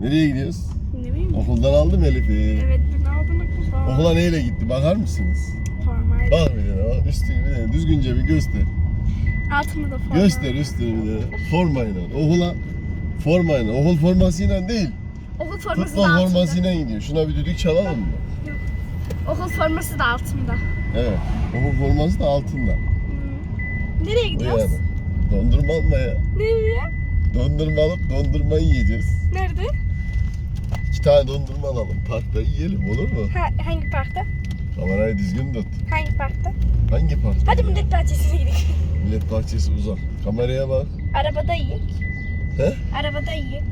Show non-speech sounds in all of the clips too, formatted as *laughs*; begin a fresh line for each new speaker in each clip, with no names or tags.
Nereye gidiyoruz?
Ne bileyim.
Okuldan aldım Elif'i.
Evet ben aldım okulda.
Okula neyle gitti bakar mısınız?
Formayla.
Bak bir bak üstünü bir tane düzgünce bir göster.
Altımda da forma.
Göster üstünü bir tane. Formayla. Okula formayla. Okul formasıyla değil.
Okul forması da
Futbol
altımda.
formasıyla gidiyor. Şuna bir düdük çalalım mı?
Okul forması da altımda.
Evet. Okul forması da altında.
Hmm. Nereye gidiyoruz?
yani. Dondurma almaya.
Nereye?
Dondurma alıp dondurma yiyeceğiz.
Nerede?
İki tane dondurma alalım. Parkta yiyelim olur mu?
Ha, hangi parkta?
Kamerayı düzgün tut.
Hangi parkta?
Hangi parkta?
Hadi millet bahçesine gidelim.
Millet bahçesi uzak. Kameraya bak.
Arabada yiyek.
He?
Arabada yiyek.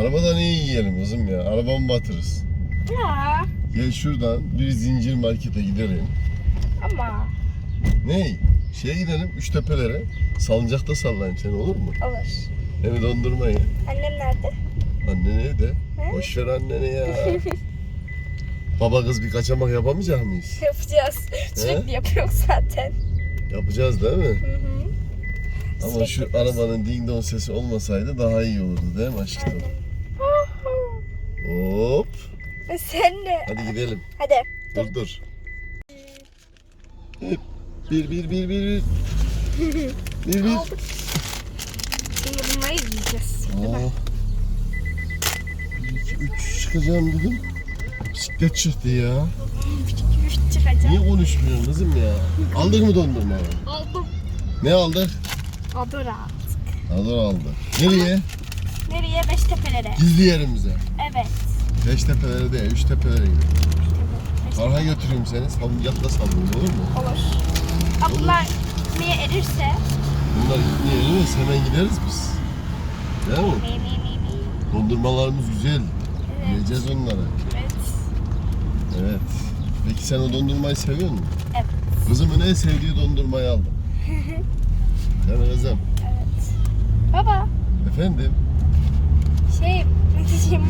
Arabada ne yiyelim kızım ya? Arabamı batırırız.
Ya
Gel şuradan bir zincir markete gidelim.
ama
Ne? Şeye gidelim Üçtepe'lere. Salıncakta sallayayım seni olur mu?
olur.
Hem dondurma ye.
Annem nerede?
Annene
de.
Boş ver annene ya. *laughs* Baba kız bir kaçamak yapamayacak mıyız?
Yapacağız. Sürekli yapıyoruz zaten.
Yapacağız değil mi?
Hı hı.
Ama
Sürekli
şu
yapıyoruz.
arabanın ding dong sesi olmasaydı daha iyi olurdu değil mi aşkım? Hop.
Sen de.
Hadi gidelim.
Hadi.
Dur dur. Bir bir bir bir bir. *laughs* bir bir.
Bunları
yiyeceğiz. Oh. 300 çıkacağım dedim. Bisiklet çıktı ya.
çıkacağım.
Niye konuşmuyorsun kızım ya? Aldık mı dondurma?
Aldım.
Ne aldık?
Adır
aldık. Adır aldık. Nereye?
Nereye? Beştepe'lere.
Gizli yerimize.
Evet.
Beştepe'lere değil, üç tepelere
gidelim.
Farha götüreyim seni. Savun, yatla savun olur mu?
Olur. Ha bunlar niye erirse?
Bunlar gitmeye erirse hemen gideriz biz. Değil mi?
Meyve, meyve, meyve.
Dondurmalarımız güzel.
Evet.
Yiyeceğiz onları.
Evet.
Evet. Peki sen o dondurmayı seviyor musun?
Evet.
Kızımın en sevdiği dondurmayı aldım. *laughs* Değil kızım?
Evet. Baba
Efendim?
şey ne diyeceğim?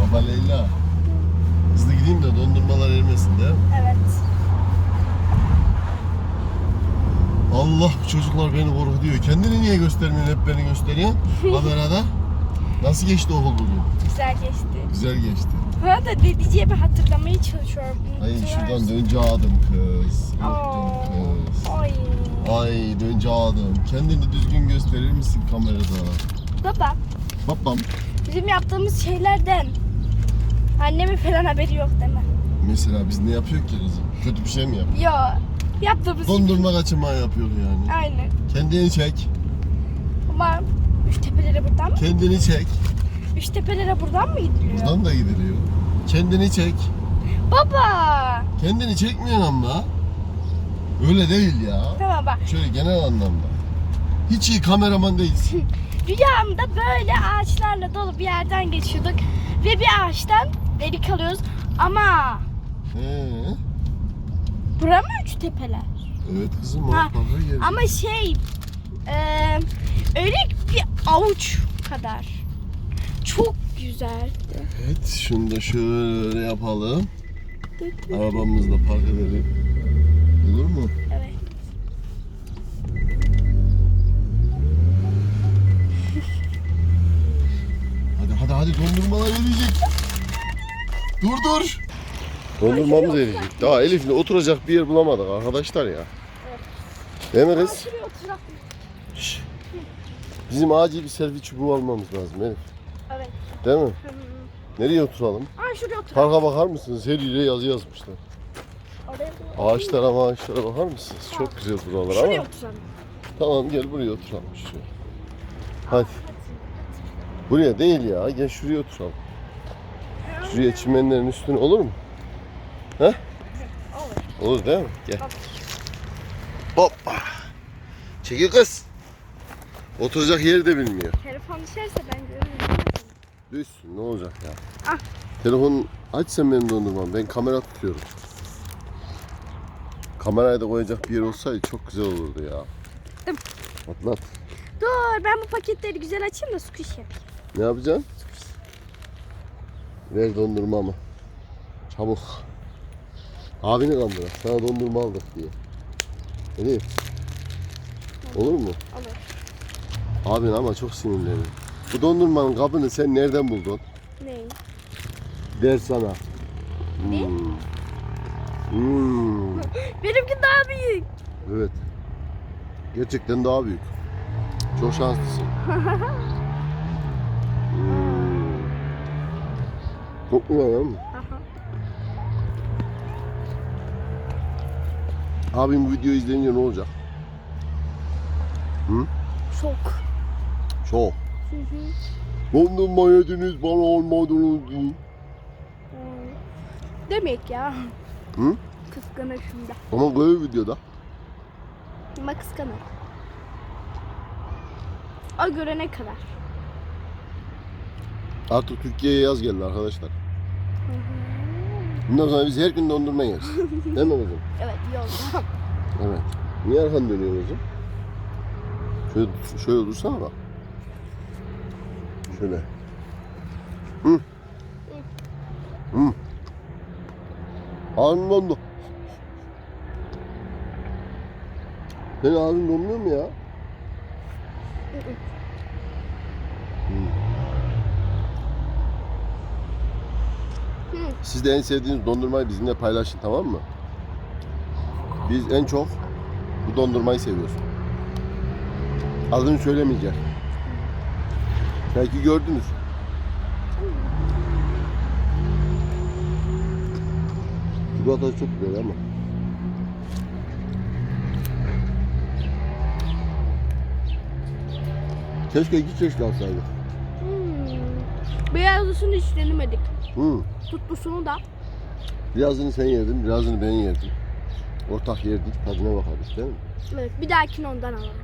Baba Leyla. Hızlı gideyim de dondurmalar erimesin değil mi?
Evet.
Allah bu çocuklar beni korkutuyor. Kendini niye göstermiyorsun hep beni gösteriyorsun *laughs* kamerada? Nasıl geçti okul bugün?
Güzel geçti.
Güzel geçti.
Bu arada ne diyeceğimi hatırlamaya çalışıyorum.
Ay şuradan dönce adım kız. Kız.
Ay.
Ay dönce adım. Kendini düzgün gösterir misin kamerada?
Baba
Babam.
bizim yaptığımız şeylerden annemin falan haberi yok mi?
Mesela biz ne yapıyor ki kızım? Kötü bir şey mi yapıyor?
Yok. Yaptığımız
Dondurma kaçırma yapıyor yani.
Aynen.
Kendini çek.
Ama Üçtepe'lere buradan mı?
Kendini çek.
Üçtepe'lere buradan mı gidiliyor?
Buradan da gidiliyor. Kendini çek.
Baba!
Kendini çekmiyorsun ama. Öyle değil ya.
Tamam bak.
Şöyle genel anlamda. Hiç iyi kameraman değilsin. *laughs*
Rüyamda böyle ağaçlarla dolu bir yerden geçiyorduk. Ve bir ağaçtan delik alıyoruz. Ama
Ee,
bura mı Üçtepe'ler?
evet kızım
Ha. Ama şey eee, öyle bir avuç kadar. Çok güzeldi.
Evet şunu da şöyle yapalım. Arabamızla park edelim. Olur mu?
Evet.
Hadi hadi hadi dondurmalar eriyecek. Dur dur. Dondurmamız eriyecek. Daha Elif'le oturacak bir yer bulamadık arkadaşlar ya.
Aa,
kız?
şuraya oturak.
Şş. Bizim acil bir selfie çubuğu almamız lazım Elif.
Evet.
Değil mi? Nereye oturalım?
Aa şuraya oturak.
Parka bakar mısınız? Her yere yazı yazmışlar.
Oraya
Ağaçlara ağaçlara bakar mısınız? Çok güzel buralar
Şuraya
ama.
oturalım.
Tamam gel buraya oturalım şuraya. Hadi. Buraya değil ya. Gel şuraya oturalım. Şuraya çimenlerin üstüne olur mu? He?
Olur.
Olur değil mi? Gel. Hoppa. Çekil kız. Oturacak yeri de bilmiyor.
Telefon düşerse ben görürüm.
Düşsün ne olacak ya.
Ah.
Telefon aç sen benim dondurmam. Ben kamera tutuyorum. Kamerayı da koyacak bir yer olsaydı çok güzel olurdu ya.
Dım.
Atlat.
Dur ben bu paketleri güzel açayım da squish yapayım.
Ne yapacaksın? Ver dondurmamı. Çabuk. Abini kandıra. Sana dondurma aldık diye. Elif. Olur mu?
Olur.
Abi ama çok sinirleniyorum. Bu dondurmanın kabını sen nereden buldun?
Ne?
Der sana.
Ne?
Hmm. Hmm. *laughs*
Benimki daha büyük.
Evet. Gerçekten daha büyük. Çok şanslısın. *laughs* Hmm. Çok güzel değil mi? Abim bu videoyu izleyince ne olacak? Hı?
Çok.
Çok.
Hı.
Dondurma yediniz bana olmadınız.
Hmm. Demek ya.
Hı?
Kıskanır şimdi.
Ama böyle videoda.
Ama kıskanır. O görene kadar.
Artık Türkiye'ye yaz geldi arkadaşlar. Bundan sonra biz her gün dondurma yeriz. *laughs* Değil mi kızım?
Evet iyi oldu.
Evet. Niye arkan dönüyor kızım? Şöyle, şöyle dursana bak. Şöyle. Hı. Hı. Ağzın dondu. Senin ağzın donmuyor mu ya? Siz de en sevdiğiniz dondurmayı bizimle paylaşın tamam mı? Biz en çok bu dondurmayı seviyoruz. Adını söylemeyeceğim. Belki gördünüz. Çikolata çok güzel ama. Keşke iki çeşit alsaydık.
Hmm. Beyazlısını hiç denemedik.
Hı.
Tutlusunu da.
Birazını sen yedin, birazını ben yedim. Ortak yerdik, tadına bakarız değil mi?
Evet bir dahakini ondan alalım.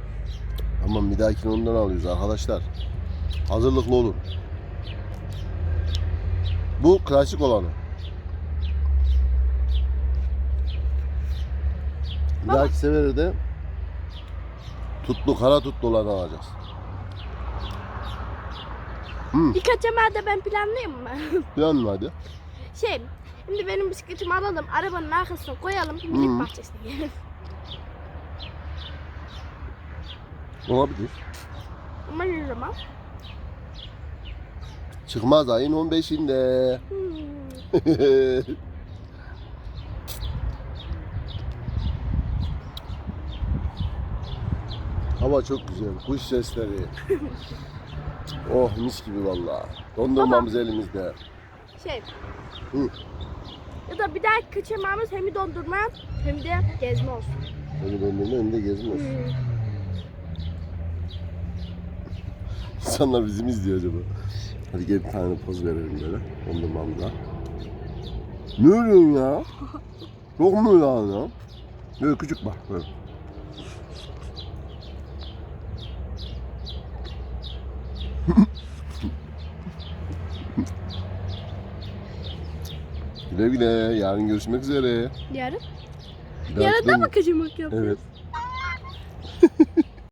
Tamam bir dahakini ondan alıyoruz arkadaşlar. Hazırlıklı olun. Bu klasik olanı. Bir dahaki sefere de tutlu, kara tutlu olanı alacağız. Hı,
Birkaç hemen de ben planlayayım mı? *laughs*
plan mı hadi?
şey, şimdi benim bisikletimi alalım, arabanın arkasına koyalım, minik
Hı.
bahçesine girelim. *laughs*
Olabilir.
Ama ne zaman?
Çıkmaz ayın 15'inde.
Hmm. *laughs*
Hava çok güzel. Kuş sesleri. oh mis gibi vallahi. Dondurmamız elimizde.
Şey,
Hı.
ya da bir dahaki kaçırmamız hem dondurma hem de gezme olsun.
Beni dondurma önünde gezmiyor.
Hmm.
İnsanlar bizi mi izliyor acaba? Hadi gel bir tane poz verelim böyle. Dondurmamda. Ne ölüyorsun ya? Çok mu öyle ya? Böyle küçük bak böyle. *laughs* güle güle. Yarın görüşmek üzere.
Yarın? Yarın da mı kaçırmak yapacağız?
Evet.